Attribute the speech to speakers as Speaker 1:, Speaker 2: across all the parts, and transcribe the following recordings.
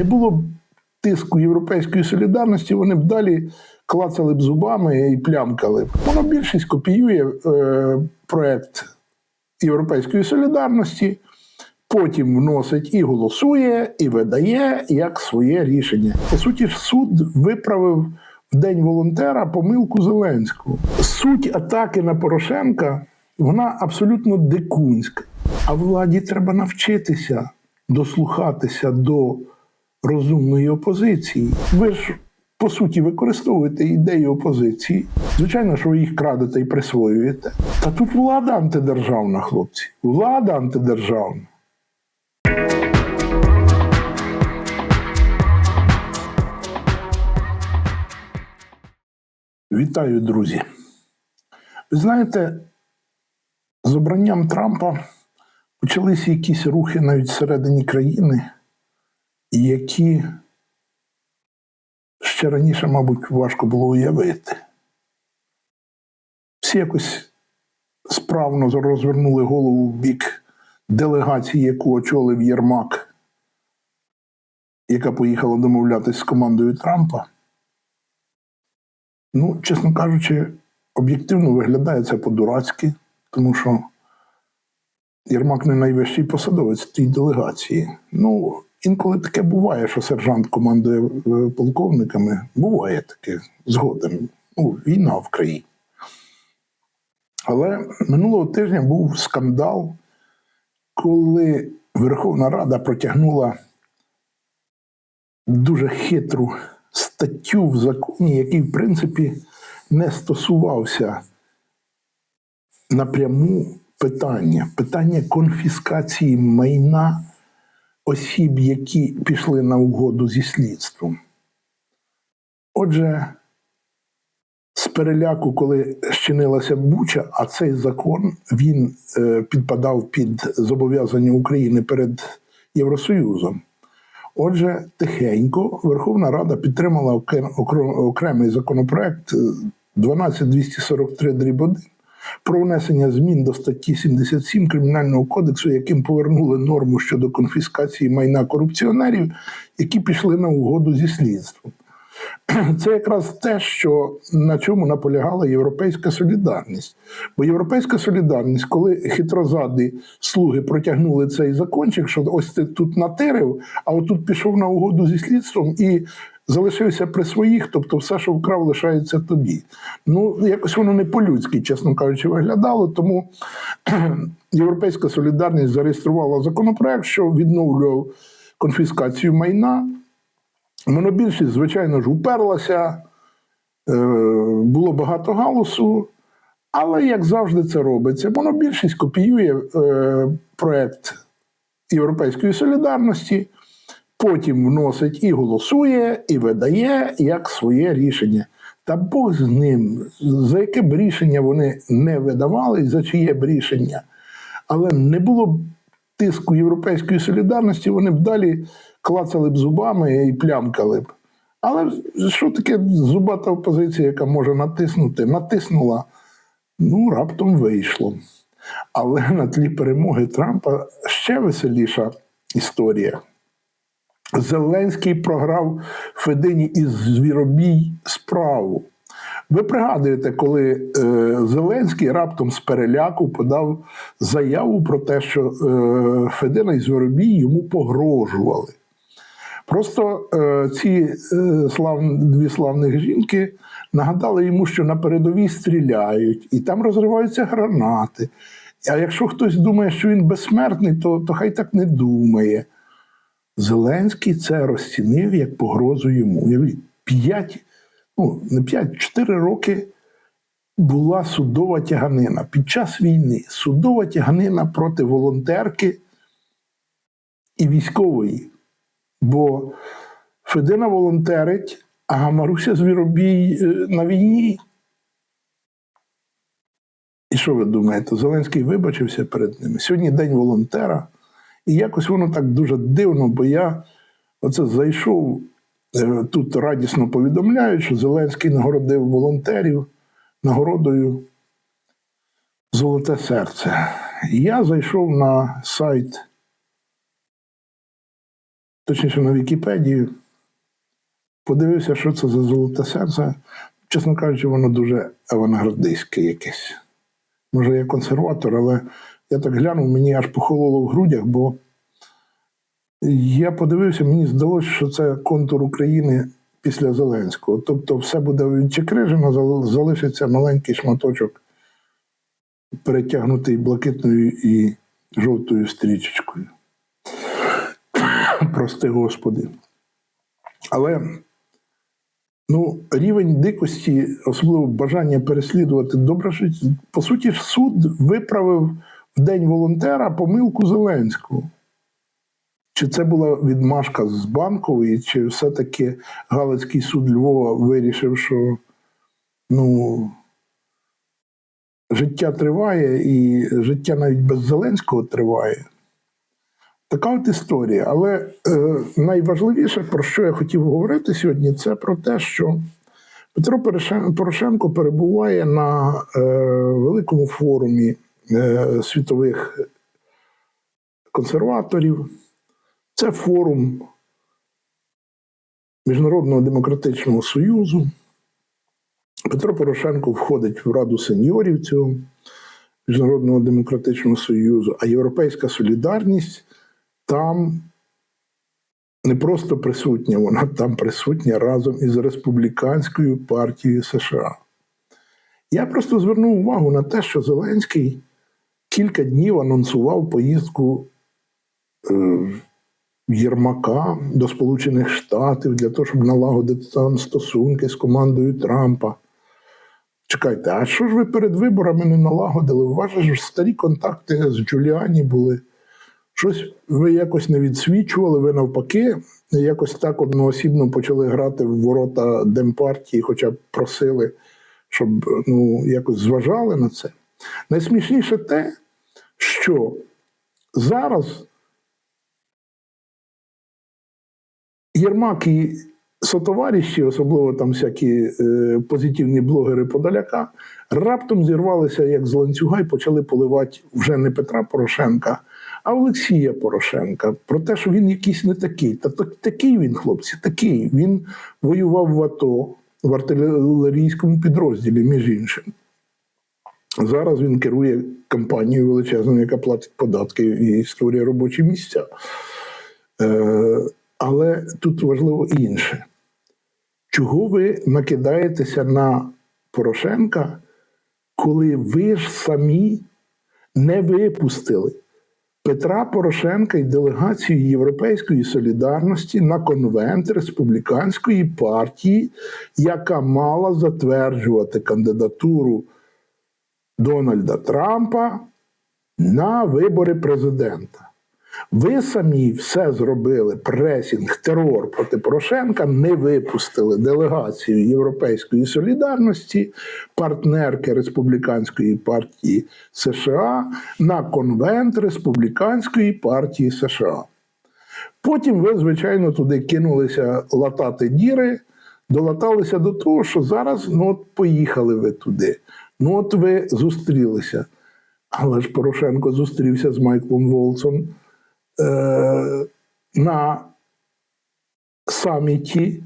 Speaker 1: не було б тиску європейської солідарності, вони б далі клацали б зубами і плямкали. б. Монобільшість копіює е, проект Європейської солідарності, потім вносить і голосує, і видає як своє рішення. По суті, суд виправив в день волонтера помилку Зеленського. Суть атаки на Порошенка вона абсолютно дикунська. А владі треба навчитися дослухатися до розумної опозиції. Ви ж по суті використовуєте ідеї опозиції. Звичайно, що ви їх крадете і присвоюєте. Та тут влада антидержавна, хлопці. Влада антидержавна. Вітаю, друзі. Ви знаєте, з обранням Трампа почалися якісь рухи навіть всередині країни, які ще раніше, мабуть, важко було уявити. Всі якось справно розвернули голову в бік делегації, яку очолив Єрмак, яка поїхала домовлятися з командою Трампа. Ну, чесно кажучи, об'єктивно виглядає це по-дурацьки, тому що Єрмак не найвищий посадовець тій делегації. Ну, інколи таке буває, що сержант командує е, полковниками. Буває таке згодом. Ну, війна в країні. Але минулого тижня був скандал, коли Верховна Рада протягнула дуже хитру статтю в законі, який, в принципі, не стосувався напряму питання, питання конфіскації майна осіб, які пішли на угоду зі слідством. Отже, з переляку, коли щинилася Буча, а цей закон він е, підпадав під зобов'язання України перед Євросоюзом. Отже, тихенько Верховна Рада підтримала окремий законопроект е, 12243 1 про внесення змін до статті 77 Кримінального кодексу, яким повернули норму щодо конфіскації майна корупціонерів, які пішли на угоду зі слідством. Це якраз те, що на чому наполягала Європейська солідарність. Бо Європейська солідарність, коли хитрозаді слуги протягнули цей закончик, що ось ти тут натирив, а отут пішов на угоду зі слідством і залишився при своїх, тобто все, що вкрав, лишається тобі. Ну, якось воно не по-людськи, чесно кажучи, виглядало. Тому Європейська солідарність зареєструвала законопроект, що відновлював конфіскацію майна. Монобільшість, звичайно ж, уперлася, е, було багато галусу, але як завжди це робиться, монобільшість копіює е, проект Європейської солідарності, потім вносить і голосує, і видає як своє рішення. Та Бог з ним, за яке б рішення вони не видавали, за чиє б рішення. Але не було б тиску Європейської солідарності, вони б далі клацали б зубами і плямкали б. Але що таке зубата опозиція, яка може натиснути? Натиснула, ну, раптом вийшло. Але на тлі перемоги Трампа ще веселіша історія. Зеленський програв Федині із Звіробій справу. Ви пригадуєте, коли е, Зеленський раптом з переляку подав заяву про те, що е, Федина і Звіробій йому погрожували. Просто е, ці е, слав, дві славних жінки нагадали йому, що на передовій стріляють, і там розриваються гранати. А якщо хтось думає, що він безсмертний, то, то хай так не думає. Зеленський це розцінив як погрозу йому. П'ять, ну не п'ять, чотири роки була судова тяганина. Під час війни судова тяганина проти волонтерки і військової. Бо Федина волонтерить, а Маруся Звіробій е, на війні. І що ви думаєте? Зеленський вибачився перед ними. Сьогодні день волонтера. І якось воно так дуже дивно, бо я оце зайшов, е, тут радісно повідомляють, що Зеленський нагородив волонтерів нагородою Золоте серце. І я зайшов на сайт точніше на Вікіпедії, подивився, що це за золоте серце. Чесно кажучи, воно дуже авангардистське якесь. Може, я консерватор, але я так глянув, мені аж похололо в грудях, бо я подивився, мені здалося, що це контур України після Зеленського. Тобто все буде відчекрижено, залишиться маленький шматочок, перетягнутий блакитною і жовтою стрічечкою. Прости Господи. Але ну, рівень дикості, особливо бажання переслідувати добре по суті, суд виправив в день волонтера помилку Зеленського. Чи це була відмашка з банкової, чи все-таки Галицький суд Львова вирішив, що ну, життя триває, і життя навіть без Зеленського триває. Така от історія. Але е, найважливіше, про що я хотів говорити сьогодні, це про те, що Петро Порошенко перебуває на е, великому форумі світових консерваторів. Це форум Міжнародного демократичного союзу. Петро Порошенко входить в Раду сеньорів цього Міжнародного демократичного союзу, а Європейська солідарність там не просто присутня, вона там присутня разом із Республіканською партією США. Я просто звернув увагу на те, що Зеленський кілька днів анонсував поїздку е, Єрмака до Сполучених Штатів для того, щоб налагодити там стосунки з командою Трампа. Чекайте, а що ж ви перед виборами не налагодили? У вас ж старі контакти з Джуліані були. Щось ви якось не відсвічували, ви навпаки, якось так одноосібно почали грати в ворота Демпартії, хоча б просили, щоб ну, якось зважали на це. Найсмішніше те, що зараз Єрмак і сотовариші, особливо там всякі е, позитивні блогери Подоляка, раптом зірвалися як з ланцюга і почали поливати вже не Петра Порошенка, а Олексія Порошенка про те, що він якийсь не такий. Та так- такий він, хлопці, такий. Він воював в АТО в артилерійському підрозділі, між іншим. Зараз він керує компанією величезною, яка платить податки і створює робочі місця. Е, але тут важливо інше. Чого ви накидаєтеся на Порошенка, коли ви ж самі не випустили Петра Порошенка і делегацію Європейської солідарності на конвент республіканської партії, яка мала затверджувати кандидатуру Дональда Трампа на вибори президента. Ви самі все зробили пресінг, терор проти Порошенка, не випустили делегацію Європейської солідарності, партнерки Республіканської партії США на конвент Республіканської партії США. Потім ви, звичайно, туди кинулися латати діри, долаталися до того, що зараз ну от поїхали ви туди. Ну от ви зустрілися. Але ж Порошенко зустрівся з Майклом Волсом е, на саміті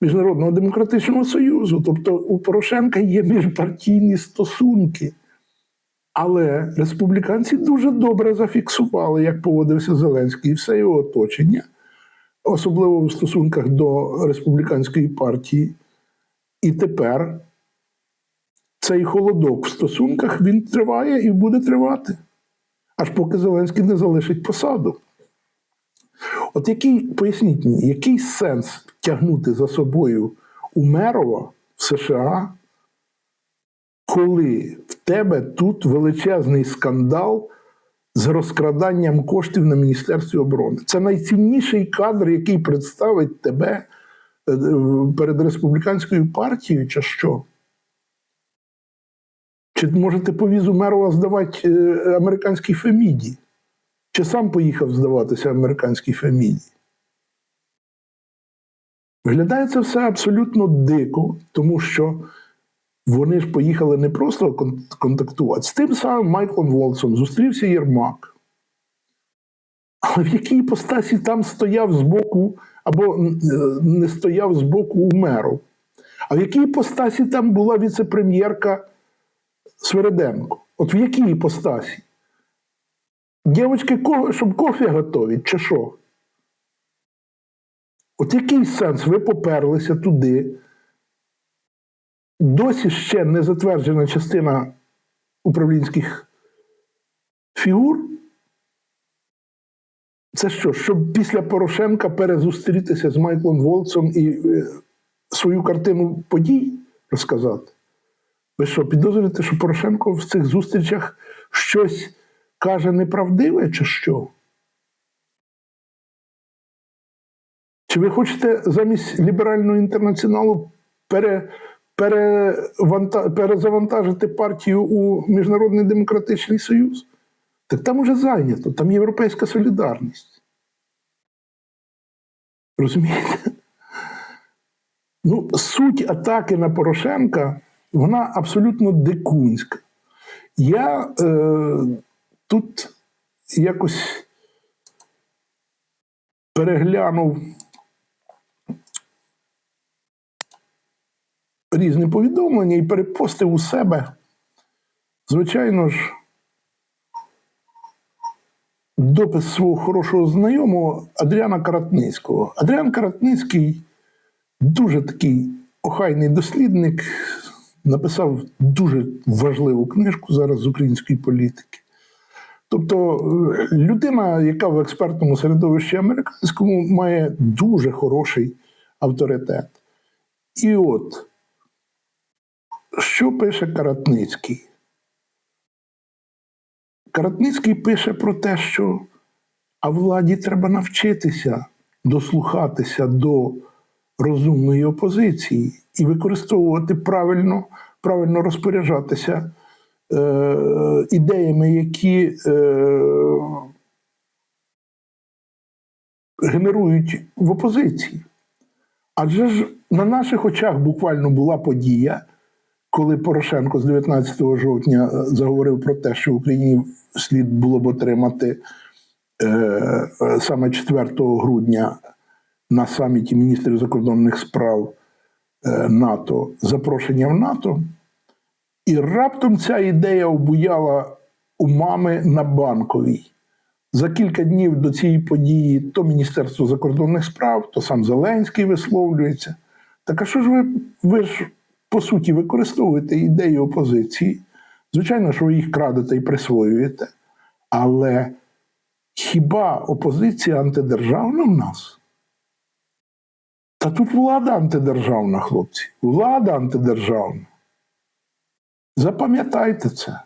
Speaker 1: Міжнародного демократичного союзу. Тобто у Порошенка є міжпартійні стосунки. Але республіканці дуже добре зафіксували, як поводився Зеленський і все його оточення, особливо в стосунках до республіканської партії. І тепер цей холодок в стосунках він триває і буде тривати, аж поки Зеленський не залишить посаду. От який, поясніть мені, який сенс тягнути за собою Умерова в США, коли в тебе тут величезний скандал з розкраданням коштів на Міністерстві оборони? Це найцінніший кадр, який представить тебе е, перед республіканською партією, чи що? Чи можете по візу Мерова здавати е, американській Феміді? Чи сам поїхав здаватися американській Феміді? Виглядає це все абсолютно дико, тому що вони ж поїхали не просто контактувати. З тим самим Майклом Волсом зустрівся Єрмак. Але в якій іпостасі там стояв збоку, або е, не стояв збоку у меру? А в якій іпостасі там була віце-прем'єрка Свереденко? От в якій іпостасі? Дівчатки, ко- щоб кофе готові, чи що? От який сенс? Ви поперлися туди. Досі ще не затверджена частина управлінських фігур. Це що, щоб після Порошенка перезустрітися з Майклом Волцом і е, свою картину подій розказати? Ви що, підозрюєте, що Порошенко в цих зустрічах щось каже неправдиве, чи що? Чи ви хочете замість ліберального інтернаціоналу пере, переванта, перезавантажити партію у Міжнародний демократичний союз? Так там уже зайнято, там європейська солідарність. Розумієте? Ну, суть атаки на Порошенка, вона абсолютно дикунська. Я е, тут якось переглянув різні повідомлення і перепостив у себе, звичайно ж, допис свого хорошого знайомого Адріана Каратницького. Адріан Каратницький дуже такий охайний дослідник, написав дуже важливу книжку зараз з української політики. Тобто е, людина, яка в експертному середовищі американському має дуже хороший авторитет. І от, що пише Каратницький? Каратницький пише про те, що а владі треба навчитися дослухатися до розумної опозиції і використовувати правильно, правильно розпоряджатися е, ідеями, які е, генерують в опозиції. Адже ж на наших очах буквально була подія, коли Порошенко з 19 жовтня е, заговорив про те, що Україні слід було б отримати е, е, саме 4 грудня на саміті міністрів закордонних справ НАТО запрошення в НАТО. І раптом ця ідея обуяла у мами на банковій. За кілька днів до цієї події то Міністерство закордонних справ, то сам Зеленський висловлюється. Так а що ж ви, ви ж по суті використовуєте ідеї опозиції? Звичайно, що ви їх крадете і присвоюєте. Але хіба опозиція антидержавна в нас? Та тут влада антидержавна, хлопці. Влада антидержавна. Запам'ятайте це.